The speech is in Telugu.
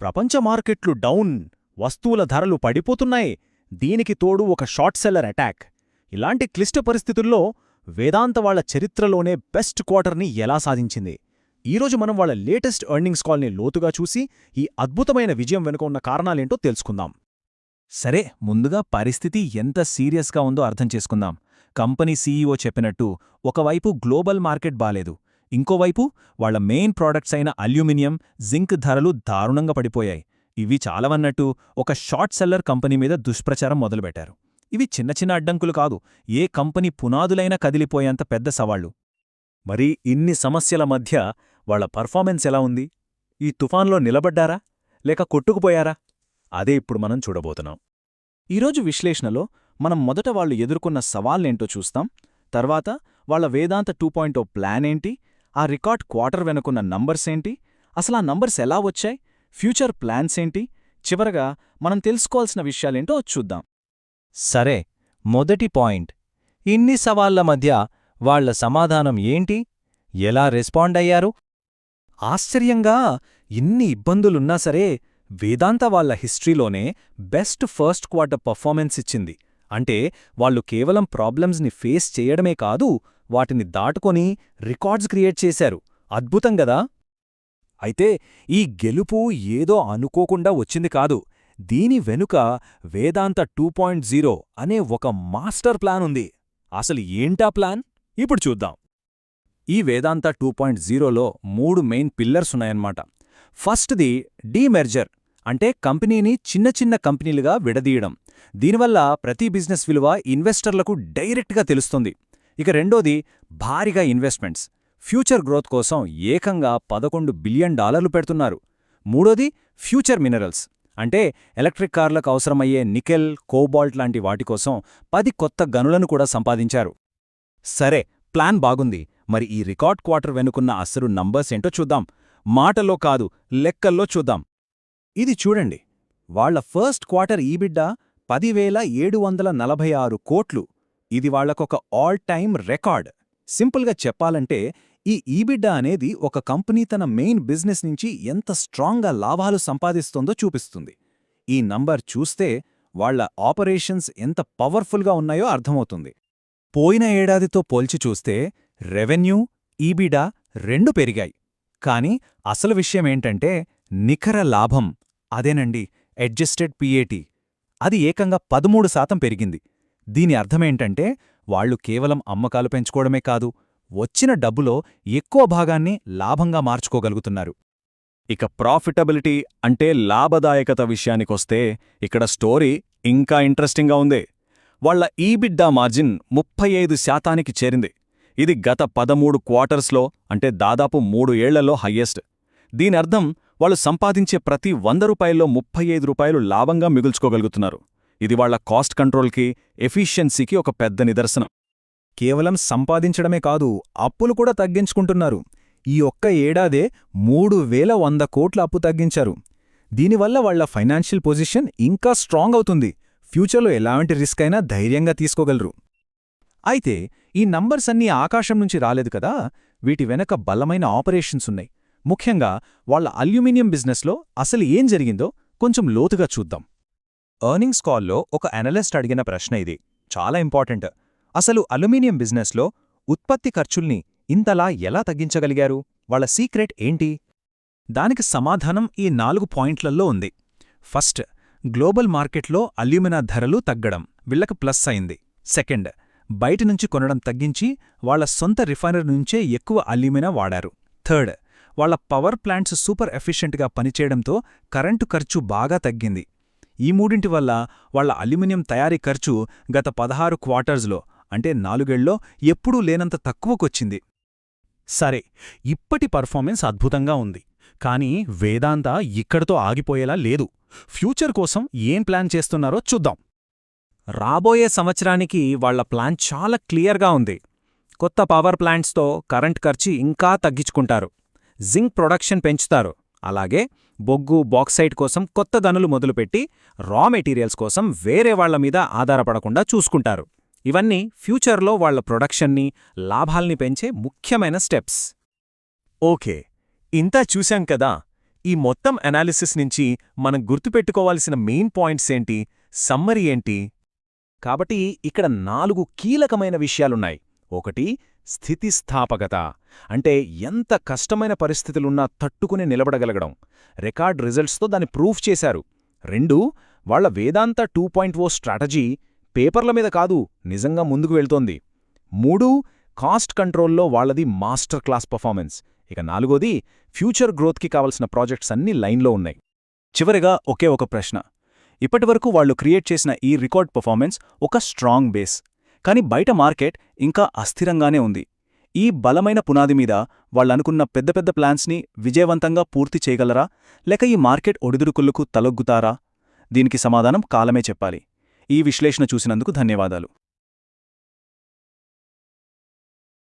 ప్రపంచ మార్కెట్లు డౌన్ వస్తువుల ధరలు పడిపోతున్నాయి దీనికి తోడు ఒక షార్ట్ సెల్లర్ అటాక్. ఇలాంటి క్లిష్ట పరిస్థితుల్లో వేదాంత వాళ్ళ చరిత్రలోనే బెస్ట్ క్వార్టర్ని ఎలా సాధించింది? ఈరోజు మనం వాళ్ళ లేటెస్ట్ ఎర్నింగ్స్ కాల్ని లోతుగా చూసి ఈ అద్భుతమైన విజయం వెనుక ఉన్న కారణాలేంటో తెలుసుకుందాం. సరే ముందుగా పరిస్థితి ఎంత సీరియస్గా ఉందో అర్థం చేసుకుందాం. కంపెనీ సీఈఓ చెప్పినట్టు ఒకవైపు గ్లోబల్ మార్కెట్ బాలేదు ఇంకోవైపు వాళ్ళ మెయిన్ ప్రోడక్ట్స్ అయిన అల్యూమినియం జింక్ ధరలు దారుణంగా పడిపోయాయి. ఇవి చాలవన్నట్టు ఒక షార్ట్ సెల్లర్ కంపెనీ మీద దుష్ప్రచారం మొదలుపెట్టారు. ఇవి చిన్న చిన్న అడ్డంకులు కాదు ఏ కంపెనీ పునాదులైనా కదిలిపోయేంత పెద్ద సవాళ్ళు మరి ఇన్ని సమస్యల మధ్య వాళ్ళ పర్ఫార్మెన్స్ ఎలా ఉంది? ఈ తుఫాన్లో నిలబడ్డారా? లేక కొట్టుకుపోయారా? అదే ఇప్పుడు మనం చూడబోతున్నాం. ఈరోజు విశ్లేషణలో మనం మొదట వాళ్ళు ఎదుర్కొన్న సవాళ్ళేంటో చూస్తాం. తర్వాత వాళ్ళ వేదాంత టూ పాయింట్ ప్లాన్ ఏంటి? ఆ రికార్డ్ క్వార్టర్ వెనుకున్న నంబర్స్ ఏంటి? అసలు ఆ నంబర్స్ ఎలా వచ్చాయి? ఫ్యూచర్ ప్లాన్స్ ఏంటి? చివరగా మనం తెలుసుకోవాల్సిన విషయాలేంటో చూద్దాం. సరే మొదటి పాయింట్. ఇన్ని సవాళ్ళ మధ్య వాళ్ళ సమాధానం ఏంటి? ఎలా రెస్పాండ్ అయ్యారు? ఆశ్చర్యంగా ఇన్ని ఇబ్బందులున్నా సరే వేదాంత వాళ్ళ హిస్టరీలోనే బెస్ట్ ఫస్ట్ క్వార్టర్ పర్ఫార్మెన్స్ ఇచ్చింది. అంటే వాళ్ళు కేవలం ప్రాబ్లమ్స్ని ఫేస్ చేయడమే కాదు వాటిని దాటుకొని రికార్డ్స్ క్రియేట్ చేశారు. అద్భుతం గదా? అయితే ఈ గెలుపు ఏదో అనుకోకుండా వచ్చింది కాదు. దీని వెనుక వేదాంత టూ పాయింట్ జీరో అనే ఒక మాస్టర్ ప్లాన్ ఉంది. అసలు ఏంటా ప్లాన్? ఇప్పుడు చూద్దాం. ఈ వేదాంత టూ పాయింట్ జీరోలో మూడు మెయిన్ పిల్లర్స్ ఉన్నాయన్నమాట. ఫస్ట్ది డీమెర్జర్ అంటే కంపెనీని చిన్న చిన్న కంపెనీలుగా విడదీయడం. దీనివల్ల ప్రతి బిజినెస్ విలువ ఇన్వెస్టర్లకు డైరెక్ట్గా తెలుస్తుంది. ఇక రెండోది భారీగా ఇన్వెస్ట్మెంట్స్. ఫ్యూచర్ గ్రోత్ కోసం ఏకంగా పదకొండు బిలియన్ డాలర్లు పెడుతున్నారు. మూడోది ఫ్యూచర్ మినరల్స్. అంటే ఎలక్ట్రిక్ కార్లకు అవసరమయ్యే నికెల్ కోబాల్ట్ లాంటి వాటి కోసం పది కొత్త గనులను కూడా సంపాదించారు. సరే ప్లాన్ బాగుంది. మరి ఈ రికార్డ్ క్వార్టర్ వెనుకున్న అసలు నంబర్స్ ఏంటో చూద్దాం. మాటలో కాదు లెక్కల్లో చూద్దాం. ఇది చూడండి. వాళ్ళ ఫస్ట్ క్వార్టర్ ఈబిడ్డ పదివేల ఏడు వందల నలభై ఆరు కోట్లు. ఇది వాళ్ళకొక ఆల్ టైమ్ రికార్డ్ సింపుల్గా చెప్పాలంటే ఈ ఈబిడ్డ అనేది ఒక కంపెనీ తన మెయిన్ బిజినెస్ నుంచి ఎంత స్ట్రాంగ్గా లాభాలు సంపాదిస్తోందో చూపిస్తుంది. ఈ నంబర్ చూస్తే వాళ్ళ ఆపరేషన్స్ ఎంత పవర్ఫుల్గా ఉన్నాయో అర్థమవుతుంది. పోయిన ఏడాదితో పోల్చి చూస్తే రెవెన్యూ ఈబిడా రెండు పెరిగాయి. కాని అసలు విషయమేంటంటే నిఖర లాభం. అదేనండి అడ్జస్టెడ్ పిఏటి అది ఏకంగా పదమూడు శాతం పెరిగింది. దీని అర్థమేంటంటే వాళ్ళు కేవలం అమ్మకాలు పెంచుకోవడమే కాదు వచ్చిన డబ్బులో ఎక్కువ భాగాన్ని లాభంగా మార్చుకోగలుగుతున్నారు. ఇక ప్రాఫిటబిలిటీ అంటే లాభదాయకత విషయానికొస్తే ఇక్కడ స్టోరీ ఇంకా ఇంట్రెస్టింగ్గా ఉంది. వాళ్ళ ఈబిడ్డా మార్జిన్ ముప్పై ఐదు శాతానికి చేరింది. ఇది గత పదమూడు క్వార్టర్స్లో అంటే దాదాపు మూడు ఏళ్ళలో హయ్యెస్ట్. దీనర్థం వాళ్ళు సంపాదించే ప్రతి వంద రూపాయల్లో ముప్పై ఐదు రూపాయలు లాభంగా మిగుల్చుకోగలుగుతున్నారు. ఇది వాళ్ళ కాస్ట్ కంట్రోల్కి ఎఫిషియన్సీకి ఒక పెద్ద నిదర్శనం. కేవలం సంపాదించడమే కాదు అప్పులు కూడా తగ్గించుకుంటున్నారు. ఈ ఒక్క ఏడాదే మూడు వేల వంద కోట్ల అప్పు తగ్గించారు. దీనివల్ల వాళ్ళ ఫైనాన్షియల్ పొజిషన్ ఇంకా స్ట్రాంగ్ అవుతుంది. ఫ్యూచర్లో ఎలాంటి రిస్క్ అయినా ధైర్యంగా తీసుకోగలరు. అయితే ఈ నంబర్స్ అన్నీ ఆకాశం నుంచి రాలేదు కదా? వీటి వెనక బలమైన ఆపరేషన్స్ ఉన్నాయి. ముఖ్యంగా వాళ్ళ అల్యూమినియం బిజినెస్లో అసలు ఏం జరిగిందో కొంచెం లోతుగా చూద్దాం. ఎర్నింగ్స్ కాల్లో ఒక అనలిస్ట్ అడిగిన ప్రశ్న ఇది. చాలా ఇంపార్టెంట్. అసలు అల్యూమినియం బిజినెస్లో ఉత్పత్తి ఖర్చుల్ని ఇంతలా ఎలా తగ్గించగలిగారు? వాళ్ళ సీక్రెట్ ఏంటి? దానికి సమాధానం ఈ నాలుగు పాయింట్లల్లో ఉంది. ఫస్ట్ గ్లోబల్ మార్కెట్లో అల్యూమినా ధరలు తగ్గడం వీళ్ళకు ప్లస్ అయింది. సెకండ్ బయటనుంచి కొనడం తగ్గించి వాళ్ళ సొంత రిఫైనర్ నుంచే ఎక్కువ అల్యూమినా వాడారు. థర్డ్ వాళ్ళ పవర్ ప్లాంట్స్ సూపర్ ఎఫిషియెంట్గా పనిచేయడంతో కరెంటు ఖర్చు బాగా తగ్గింది. ఈ మూడింటి వల్ల వాళ్ళ అల్యూమినియం తయారీ ఖర్చు గత పదహారు క్వార్టర్స్లో అంటే నాలుగేళ్ళో ఎప్పుడూ లేనంత తక్కువకొచ్చింది. సరే ఇప్పటి పర్ఫార్మెన్స్ అద్భుతంగా ఉంది. కానీ వేదాంత ఇక్కడితో ఆగిపోయేలా లేదు. ఫ్యూచర్ కోసం ఏం ప్లాన్ చేస్తున్నారో చూద్దాం. రాబోయే సంవత్సరానికి వాళ్ళ ప్లాన్ చాలా క్లియర్గా ఉంది. కొత్త పవర్ ప్లాంట్స్తో కరెంట్ ఖర్చు ఇంకా తగ్గించుకుంటారు. జింక్ ప్రొడక్షన్ పెంచుతారు. అలాగే బొగ్గు బాక్సైట్ కోసం కొత్త గనులు మొదలుపెట్టి రా మెటీరియల్స్ కోసం వేరే వాళ్ళ మీద ఆధారపడకుండా చూసుకుంటారు. ఇవన్నీ ఫ్యూచర్లో వాళ్ళ ప్రొడక్షన్ని లాభాల్ని పెంచే ముఖ్యమైన స్టెప్స్. ఓకే ఇంతా చూశాం కదా! ఈ మొత్తం అనాలిసిస్ నుంచి మనం గుర్తుపెట్టుకోవాల్సిన మెయిన్ పాయింట్స్ ఏంటి? సమ్మరీ ఏంటి? కాబట్టి ఇక్కడ నాలుగు కీలకమైన విషయాలున్నాయి. ఒకటి స్థితిస్థాపకత అంటే ఎంత కష్టమైన పరిస్థితులున్నా తట్టుకుని నిలబడగలగడం. రికార్డ్ రిజల్ట్స్తో దాన్ని ప్రూఫ్ చేశారు. రెండు వాళ్ళ Vedanta two point o strategy పేపర్ల మీద కాదు నిజంగా ముందుకు వెళ్తోంది. మూడు కాస్ట్ కంట్రోల్లో వాళ్ళది మాస్టర్ క్లాస్ పర్ఫార్మెన్స్. ఇక నాలుగోది ఫ్యూచర్ గ్రోత్కి కావలసిన ప్రాజెక్ట్స్ అన్నీ లైన్లో ఉన్నాయి. చివరిగా ఒకే ఒక ప్రశ్న. ఇప్పటివరకు వాళ్ళు క్రియేట్ చేసిన ఈ రికార్డ్ పర్ఫార్మెన్స్ ఒక స్ట్రాంగ్ బేస్. కాని బయట మార్కెట్ ఇంకా అస్థిరంగానే ఉంది. ఈ బలమైన పునాది మీద వాళ్ళనుకున్న పెద్ద పెద్ద ప్లాన్స్ని విజయవంతంగా పూర్తి చేయగలరా? లేక ఈ మార్కెట్ ఒడిదుడుకులకు తలొగ్గుతారా? దీనికి సమాధానం కాలమే చెప్పాలి. ఈ విశ్లేషణ చూసినందుకు ధన్యవాదాలు.